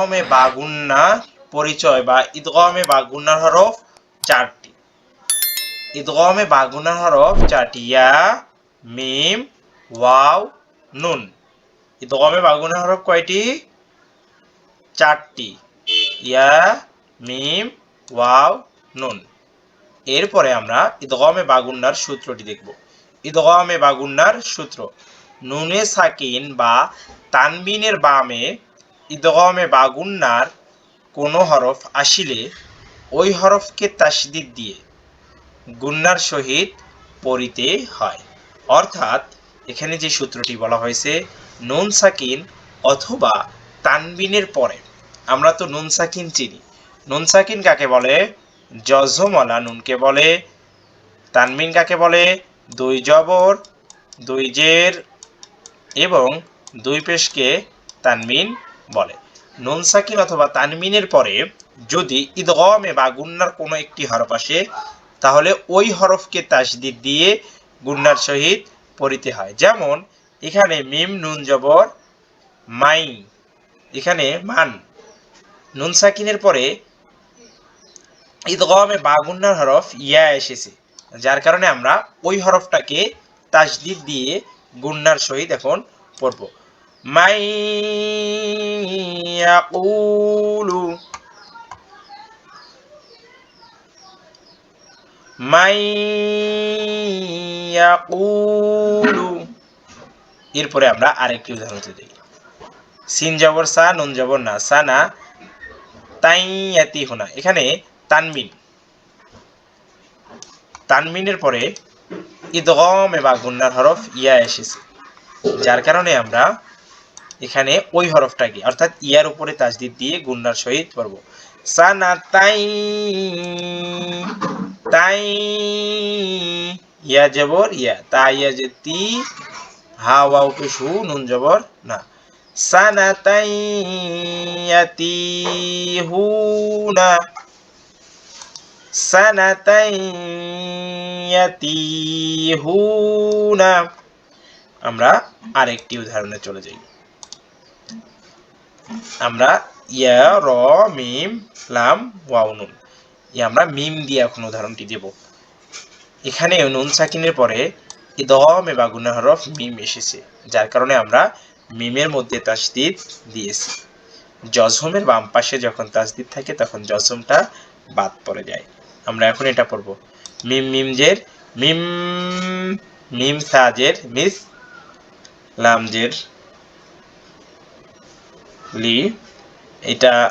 ইদগমে বাগুন্না পরিচয় বা ইদগমে বাগুন্নার হরফ চারটি। ইদগমে বাগুন্নার হরফ চারটি, ইয়া, মিম, ওয়াও, নুন। ইদগমে বাগুন্নার হরফ কয়টি? চারটি। ইয়া, মিম, ওয়াও, নুন। এরপরে আমরা ইদগমে বাগুন্নার সূত্রটি দেখব। ইদগমে বাগুন্নার সূত্র। নুনে সাকিন বা তানবিনের বামে ইদগমে বাগুন্নার কোনো হরফ আসিলে ওই হরফকে তাসদিদ দিয়ে গুন্নার সহিত পড়িতে হয়। অর্থাৎ এখানে যে সূত্রটি বলা হয়েছে, নুন সাকিন অথবা তানবিনের পরে। আমরা তো নুন সাকিন চিনি। নুন সাকিন কাকে বলে? জজমলা নুনকে বলে। তানবিন কাকে বলে? দুই জবর, দুই জের এবং দুই পেশকে তানমিন বলে। নুন অথবা তানমিনের পরে যদি ইদগমে বা গুন্নার কোনো একটি হরফ আসে, তাহলে ওই হরফকে তাসদিদ দিয়ে গুন্নার সহিত পড়িতে হয়। যেমন, এখানে মিম, নুন, জবর, মাই, এখানে মান। নুন সাকিনের পরে ঈদগমে বাগুন্নার হরফ ইয়া এসেছে, যার কারণে আমরা ওই হরফটাকে তাসদিদ দিয়ে গুন্নার সহিত এখন পড়ব। মাই ইয়াকুলু মাই ইয়াকুলু এরপরে আমরা আরেকটি উদাহরণ দিই সিন জবর সা, নুন জবর না, সা না তাইয়াতি হোনা। এখানে তানমিন। তানমিনের পরে ইদগম বা গুন্নার হরফ ইয়া এসেছে। যার কারণে আমরা এখানে ওই হরফটাকে অর্থাৎ ইয়ার উপরে তাজদিদ দিয়ে গুন্নার সহিত পড়ব। সানা তাই তাই, ইয়া জবর, ইয়া। তাই ইয়া যে তি, হা, ওয়াও পেশু নুন জবর, না। সানাতাই ইয়াতিহুনা সানাতাই ইয়াতিহুনা আমরা আরেকটি উদাহরণে চলে যাই। আমরা ইয়া, র, মিম, লাম, ওয়াও, নুন। আমরা মিম দিয়ে এখন উদাহরণটি দেব। এখানে নুন সাকিনের পরে ইদম বা গুনা হরফ মিম এসেছে, যার কারণে আমরা মিমের মধ্যে তাসদিদ দিয়েছি। জজমের বাম পাশে যখন তাসদিদ থাকে, তখন জজমটা বাদ পড়ে যায়। আমরা এখন এটা পড়ব। মিম মিম মিমজের, মিম মিম সাজের, মিস, লামজের লি, এটা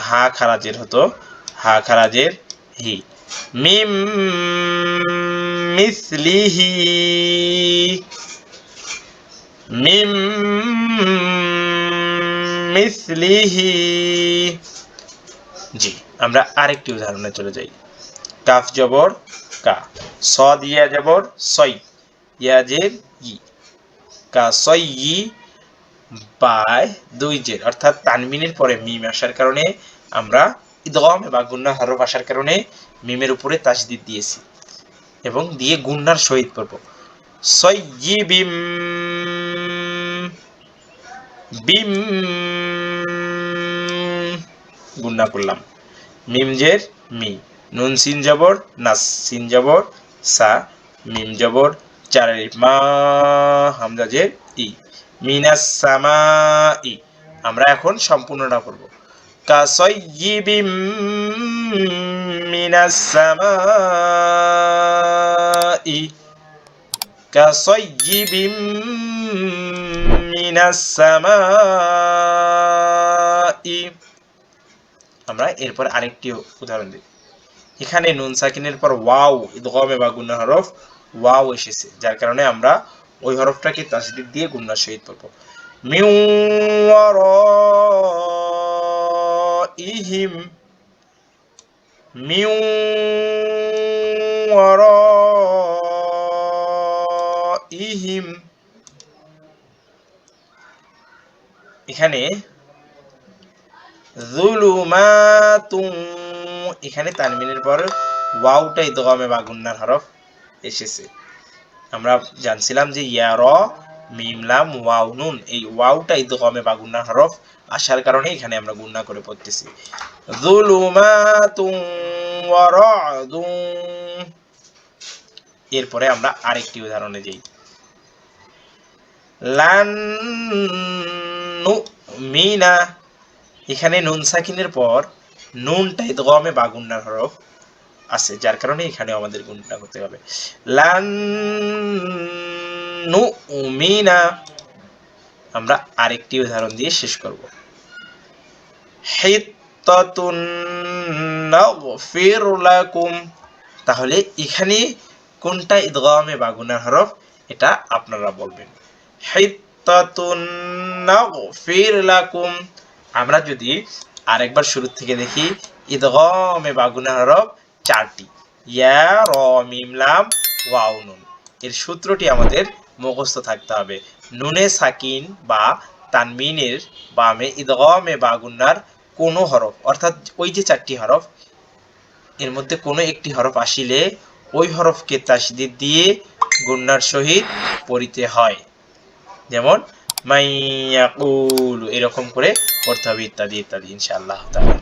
হা খারাজের হতো। হা খারাজের হি। মিম মিসলিহি। মিম মিসলিহি। জি, আমরা আরেকটি উদাহরণে চলে যাই। কাফ জবর কা। স দিয়া জবর সই। ইয়াজের ই। কা সই বাই দুই জের অর্থাৎ তানমিনের পরে মিম আসার কারণে আমরা ইদগম বা গুন্না হরফ আসার কারণে মিমের উপরে তাসদিদ দিয়েছি এবং দিয়ে গুন্নার সহিত পড়ব সয়্যিবিম বিম গুন্না করলাম। মিমজের মি। নুন সিন জবর, নাস সিন জবর, সা মিম জবর চারের মা হামজাজের ই, মিনাস সামা ই আমরা এখন সম্পূর্ণটা আমরা এরপর আরেকটি উদাহরণ দিই। এখানে নুন সাকিনের পর ওয়াও, ইদগমে বা হরফ ওয়াও এসেছে, যার কারণে আমরা ওই হরফটাকে তাসদিদ দিয়ে গুন্নার সহিত পড়ব মিউ মিউ ওয়ারাইহিম এখানে জুলুমাতুন, এখানে তানমিনের পর ওয়াওটা ইদগামে বা গুন্নার হরফ। এসেছে। আমরা জানছিলাম যে ইয়া, র, মিম ওয়াও, নুন, এই ওয়াওটা ইদগামে বা গুন্নার হরফ আসার কারণে এখানে আমরা গুণনা করে পড়তেছি। এরপরে আমরা আরেকটি উদাহরণে যাই। নুমিনা। এখানে নুন সাকিনের পর নুনটা ইদগমে বা গুণনার হরফ। আছে, যার কারণে এখানে আমাদের গুণটা হতে হবে। লান নুমিনা আমরা আরেকটি উদাহরণ দিয়ে শেষ করব। তাহলে এখানে কোনটা ইদগামে বা গুনার হরফ এটা আপনারা বলবেন। আমরা যদি আরেকবার শুরু থেকে দেখি, ইদগামে বা গুনার হরফ চারটি। নুন। এর সূত্রটি আমাদের মুখস্থ থাকতে হবে। নুনে সাকিন বা তানমিনের বামে ইদগমে বা গুন্নার কোনো হরফ, অর্থাৎ ওই যে চারটি হরফ, এর মধ্যে কোনো একটি হরফ আসিলে ওই হরফকে তাসদিদ দিয়ে গুন্নার সহিত পড়িতে হয়। যেমন, মাইয়াকুল, এরকম করে পড়তে হবে ইত্যাদি ইত্যাদি, ইনশাআল্লাহ তাআলা।